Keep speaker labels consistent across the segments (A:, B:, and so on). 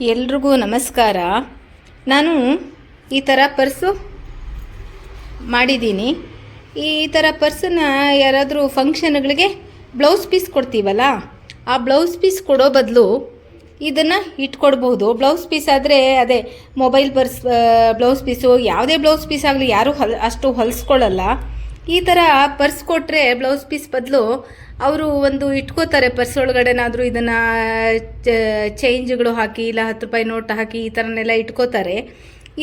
A: ಎಲ್ರಿಗೂ ನಮಸ್ಕಾರ. ನಾನು ಈ ಥರ ಪರ್ಸು ಮಾಡಿದ್ದೀನಿ. ಈ ಥರ ಪರ್ಸನ್ನ ಯಾರಾದರೂ ಫಂಕ್ಷನ್ಗಳಿಗೆ ಬ್ಲೌಸ್ ಪೀಸ್ ಕೊಡ್ತೀವಲ್ಲ, ಆ ಬ್ಲೌಸ್ ಪೀಸ್ ಕೊಡೋ ಬದಲು ಇದನ್ನು ಇಟ್ಕೊಡ್ಬೋದು ಬ್ಲೌಸ್ ಪೀಸ್ ಆದರೆ ಅದೇ ಮೊಬೈಲ್ ಪರ್ಸ್ ಬ್ಲೌಸ್ ಪೀಸು, ಯಾವುದೇ ಬ್ಲೌಸ್ ಪೀಸ್ ಆಗಲಿ ಯಾರೂ ಹೊಲ್, ಅಷ್ಟು ಹೊಲಿಸ್ಕೊಳ್ಳಲ್ಲ ಈ ಥರ ಪರ್ಸ್ ಕೊಟ್ಟರೆ ಬ್ಲೌಸ್ ಪೀಸ್ ಬದಲು ಅವರು ಒಂದು ಇಟ್ಕೋತಾರೆ ಪರ್ಸ್ ಒಳಗಡೆನಾದರೂ ಇದನ್ನು ಚೇಂಜ್ಗಳು ಹಾಕಿ, ಇಲ್ಲ ಹತ್ತು ರೂಪಾಯಿ ನೋಟ್ ಹಾಕಿ ಈ ಥರನೆಲ್ಲ ಇಟ್ಕೋತಾರೆ.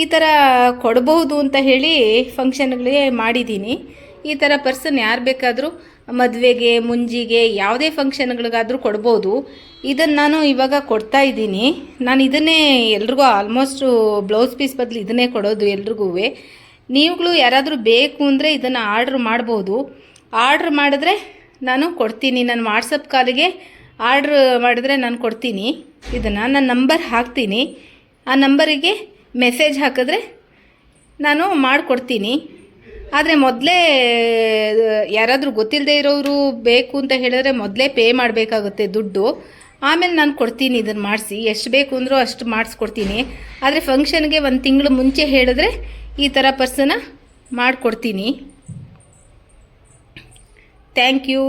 A: ಈ ಥರ ಕೊಡಬಹುದು ಅಂತ ಹೇಳಿ ಫಂಕ್ಷನ್ಗಳಿಗೆ ಮಾಡಿದ್ದೀನಿ. ಈ ಥರ ಪರ್ಸನ್ ಯಾರು ಬೇಕಾದರೂ ಮದುವೆಗೆ, ಮುಂಜಿಗೆ, ಯಾವುದೇ ಫಂಕ್ಷನ್ಗಳಿಗಾದರೂ ಕೊಡ್ಬೋದು. ಇದನ್ನು ನಾನು ಇವಾಗ ಕೊಡ್ತಾ ಇದ್ದೀನಿ. ನಾನು ಇದನ್ನೇ ಎಲ್ರಿಗೂ ಆಲ್ಮೋಸ್ಟು ಬ್ಲೌಸ್ ಪೀಸ್ ಬದಲು ಇದನ್ನೇ ಕೊಡೋದು ಎಲ್ರಿಗೂ ನೀವುಗಳು ಯಾರಾದರೂ ಬೇಕು ಅಂದರೆ ಇದನ್ನು ಆರ್ಡ್ರ್ ಮಾಡ್ಬೋದು. ಆರ್ಡ್ರ್ ಮಾಡಿದ್ರೆ ನಾನು ಕೊಡ್ತೀನಿ. ನನ್ನ ವಾಟ್ಸಪ್ ಕಾಲಿಗೆ ಆರ್ಡ್ರ್ ಮಾಡಿದ್ರೆ ನಾನು ಕೊಡ್ತೀನಿ. ಇದನ್ನು ನನ್ನ ನಂಬರ್ ಹಾಕ್ತೀನಿ. ಆ ನಂಬರಿಗೆ ಮೆಸೇಜ್ ಹಾಕಿದ್ರೆ ನಾನು ಮಾಡಿಕೊಡ್ತೀನಿ. ಆದರೆ ಮೊದಲೇ, ಯಾರಾದರೂ ಗೊತ್ತಿಲ್ಲದೆ ಇರೋರು ಬೇಕು ಅಂತ ಹೇಳಿದ್ರೆ ಮೊದಲೇ ಪೇ ಮಾಡಬೇಕಾಗುತ್ತೆ ದುಡ್ಡು. ಆಮೇಲೆ ನಾನು ಕೊಡ್ತೀನಿ ಇದನ್ನು ಮಾಡಿಸಿ. ಎಷ್ಟು ಬೇಕು ಅಂದರೂ ಅಷ್ಟು ಮಾಡಿಸ್ಕೊಡ್ತೀನಿ. ಆದರೆ ಫಂಕ್ಷನ್ಗೆ ಒಂದು ತಿಂಗಳು ಮುಂಚೆ ಹೇಳಿದ್ರೆ ಈ ಥರ ಪರ್ಸನ ಮಾಡಿಕೊಡ್ತೀನಿ. Thank you